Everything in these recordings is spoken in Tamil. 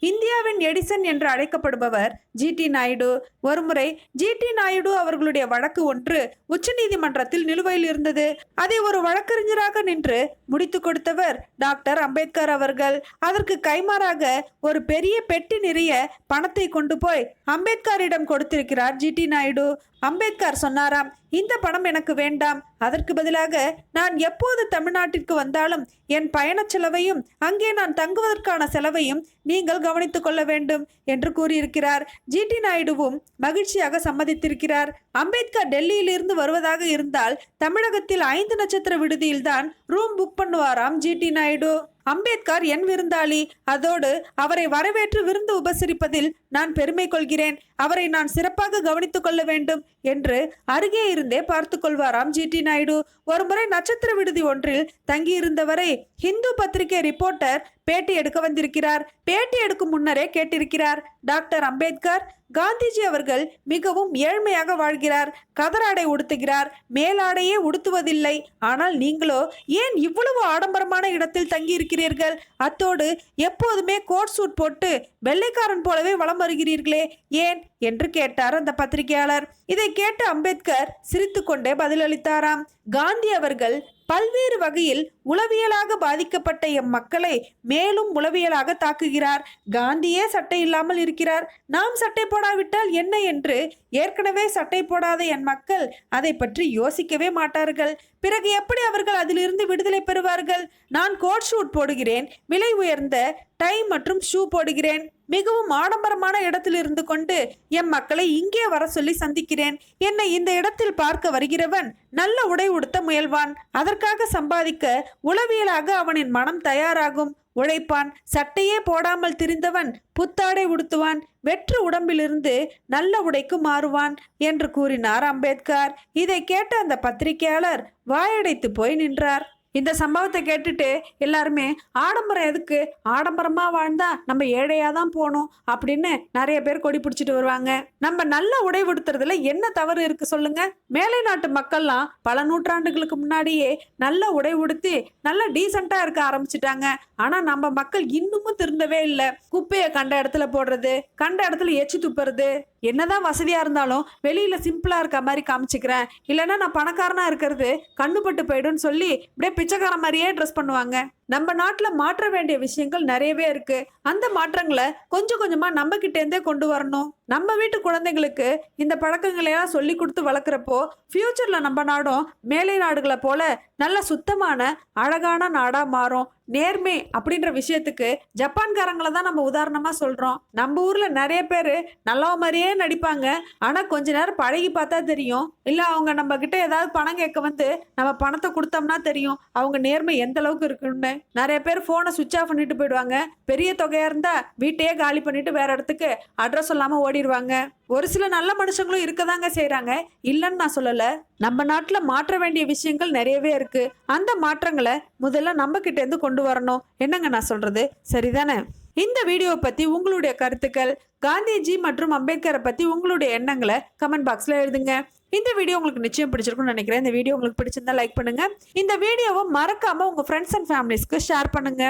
இந்தியாவின் எடிசன் என்று அழைக்கப்படுபவர் ஜி டி நாயுடு. ஒருமுறை ஜிடி நாயுடு அவர்களுடைய வழக்கு ஒன்று உச்சநீதிமன்றத்தில் நிலுவையில் இருந்தது. அதை ஒரு வழக்கறிஞராக நின்று முடித்து கொடுத்தவர் டாக்டர் அம்பேத்கர் அவர்கள். அதற்கு கைமாறாக ஒரு பெரிய பெட்டி நிறைய பணத்தை கொண்டு போய் அம்பேத்கரிடம் கொடுத்திருக்கிறார் ஜி டி நாயுடு. அம்பேத்கர் சொன்னாராம் இந்த பணம் எனக்கு வேண்டாம். அதற்கு பதிலாக நான் எப்போது தமிழ்நாட்டிற்கு வந்தாலும் என் பயணச் செலவையும் அங்கே நான் தங்குவதற்கான செலவையும் நீங்கள் கவனித்துக் கொள்ள வேண்டும் என்று கூறியிருக்கிறார். ஜிடி நாயுடுவும் மகிழ்ச்சியாக சம்மதித்திருக்கிறார். அம்பேத்கர் டெல்லியிலிருந்து வருவதாக இருந்தால் தமிழகத்தில் ஐந்து நட்சத்திர விடுதியில்தான் ரூம் புக் பண்ணுவாராம் ஜிடி நாயுடு. அம்பேத்கர் என் விருந்தாளி. அதோடு அவரை வரவேற்று விருந்து உபசரிப்பதில் நான் பெருமை கொள்கிறேன். அவரை நான் சிறப்பாக கவனித்துக் கொள்ள வேண்டும் என்று அருகே இருந்தே பார்த்து கொள்வாராம் ஜி டி நாயுடு. ஒருமுறை நட்சத்திர விடுதி ஒன்றில் தங்கியிருந்தவரை ஹிந்து பத்திரிகை ரிப்போர்ட்டர் பேட்டி எடுக்க வந்திருக்கிறார். பேட்டி எடுக்கும் முன்னரே கேட்டிருக்கிறார். டாக்டர் அம்பேத்கர் காந்திஜி அவர்கள் மிகவும் ஏழ்மையாக வாழ்கிறார். கதராடை உடுத்துகிறார். மேலாடையே உடுத்துவதில்லை. ஆனால் நீங்களோ ஏன் இவ்வளவு ஆடம்பரமான இடத்தில் தங்கியிருக்கிறீர்கள்? அத்தோடு எப்போதுமே கோட் சூட் போட்டு வெள்ளைக்காரன் போலவே வலம் வருகிறீர்களே. ஏன்? என்று கேட்டார் அந்த பத்திரிகையாளர். இதை கேட்டு அம்பேத்கர் சிரித்துக்கொண்டே பதிலளித்தாராம். காந்தி அவர்கள் பல்வேறு வகையில் உளவியலாக பாதிக்கப்பட்ட எம் மக்களை மேலும் உளவியலாக தாக்குகிறார். காந்தியே சட்டை இல்லாமல் இருக்கிறார். நாம் சட்டை போடாவிட்டால் என்ன என்று ஏற்கனவே சட்டை போடாத என் மக்கள் அதை பற்றி யோசிக்கவே மாட்டார்கள். பிறகு எப்படி அவர்கள் அதிலிருந்து விடுதலை பெறுவார்கள்? நான் கோட் ஷூட் போடுகிறேன். விலை உயர்ந்த டை மற்றும் ஷூ போடுகிறேன். மிகவும் ஆடம்பரமான இடத்தில் இருந்து கொண்டு என் மக்களை இங்கே வர சொல்லி சந்திக்கிறேன். என்னை இந்த இடத்தில் பார்க்க வருகிறவன் நல்ல உடை உடுத்த முயல்வான். அதற்காக சம்பாதிக்க உளவியலாக அவனின் மனம் தயாராகும். உழைப்பான். சட்டையே போடாமல் திரிந்தவன் புத்தாடை உடுத்துவான். வெற்று உடம்பிலிருந்து நல்ல உடைக்கு மாறுவான் என்று கூறினார் அம்பேத்கர். இதை கேட்ட அந்த பத்திரிகையாளர் வாயடைத்து போய் நின்றார். இந்த சம்பவத்தை கேட்டுட்டு எல்லாருமே ஆடம்பரம் எதுக்கு? ஆடம்பரமா வாழ்ந்தா நம்ம ஏழையா தான் போகணும் அப்படின்னு நிறைய பேர் கொடி பிடிச்சிட்டு வருவாங்க. நம்ம நல்ல உடை உடுத்துறதுல என்ன தவறு இருக்கு சொல்லுங்க? மேலை நாட்டு மக்கள்லாம் பல நூற்றாண்டுகளுக்கு முன்னாடியே நல்ல உடை உடுத்தி நல்ல டீசெண்டா இருக்க ஆரம்பிச்சிட்டாங்க. ஆனா நம்ம மக்கள் இன்னமும் திருந்தவே இல்லை. குப்பையை கண்ட இடத்துல போடுறது கண்ட இடத்துல எச்சி துப்புறது என்னதான் வசதியா இருந்தாலும் வெளியில சிம்பிளா இருக்க மாதிரி காமிச்சுக்கிறேன். இல்லைன்னா நான் பணக்காரனா இருக்கிறது கண்ணுப்பட்டு போயிடும்னு சொல்லி அப்படியே பிச்சைக்கார மாதிரியே ட்ரெஸ் பண்ணுவாங்க. நம்ம நாட்டில் மாற்ற வேண்டிய விஷயங்கள் நிறையவே இருக்கு. அந்த மாற்றங்களை கொஞ்சம் கொஞ்சமாக நம்ம கிட்டேருந்தே கொண்டு வரணும். நம்ம வீட்டு குழந்தைங்களுக்கு இந்த பழக்கங்களையெல்லாம் சொல்லி கொடுத்து வளர்க்குறப்போ ஃப்யூச்சரில் நம்ம நாடும் மேலை நாடுகளை போல நல்ல சுத்தமான அழகான நாடாக மாறும். நேர்மை அப்படின்ற விஷயத்துக்கு ஜப்பான்காரங்களை தான் நம்ம உதாரணமாக சொல்கிறோம் நம்ம ஊரில் நிறைய பேர் நல்ல மாதிரியே நடிப்பாங்க. ஆனால் கொஞ்ச நேரம் பழகி பார்த்தா தெரியும். இல்லை அவங்க நம்ம கிட்ட ஏதாவது பணம் கேட்க வந்து நம்ம பணத்தை கொடுத்தோம்னா தெரியும். அவங்க நேர்மை எந்த அளவுக்கு இருக்குன்னு. நிறைய பேர் ஃபோனை சுவிட்ச் ஆஃப் பண்ணிட்டு போயிடுவாங்க. பெரிய தொகையாக இருந்தால் வீட்டையே காலி பண்ணிட்டு வேற இடத்துக்கு அட்ரஸ் சொல்லாமல் ஓடிடுவாங்க. ஒரு சில நல்ல மனுஷங்களும் இருக்க தாங்க செய்கிறாங்க இல்லைன்னு நான் சொல்லலை. நம்ம நாட்டில் மாற்ற வேண்டிய விஷயங்கள் நிறையவே இருக்கு. அந்த மாற்றங்களை முதல்ல நம்ம கிட்டேருந்து கொண்டு வரணும். என்னங்க நான் சொல்கிறது சரிதானே? இந்த வீடியோவை பற்றி உங்களுடைய கருத்துக்கள் காந்திஜி மற்றும் அம்பேத்கரை பற்றி உங்களுடைய எண்ணங்களை கமெண்ட் பாக்ஸில் எழுதுங்க. இந்த வீடியோ உங்களுக்கு நிச்சயம் பிடிச்சிருக்கும்னு நினைக்கிறேன். இந்த வீடியோ உங்களுக்கு பிடிச்சிருந்தா லைக் பண்ணுங்க. இந்த வீடியோவை மறக்காம உங்க ஃப்ரெண்ட்ஸ் அண்ட் ஃபேமிலிஸ்க்கு ஷேர் பண்ணுங்க.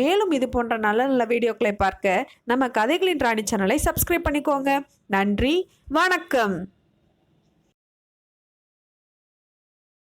மேலும் இது போன்ற நல்ல நல்ல வீடியோக்களை பார்க்க நம்ம கதைகளின் ராணி சேனலை சப்ஸ்கிரைப் பண்ணிக்கோங்க. நன்றி. வணக்கம்.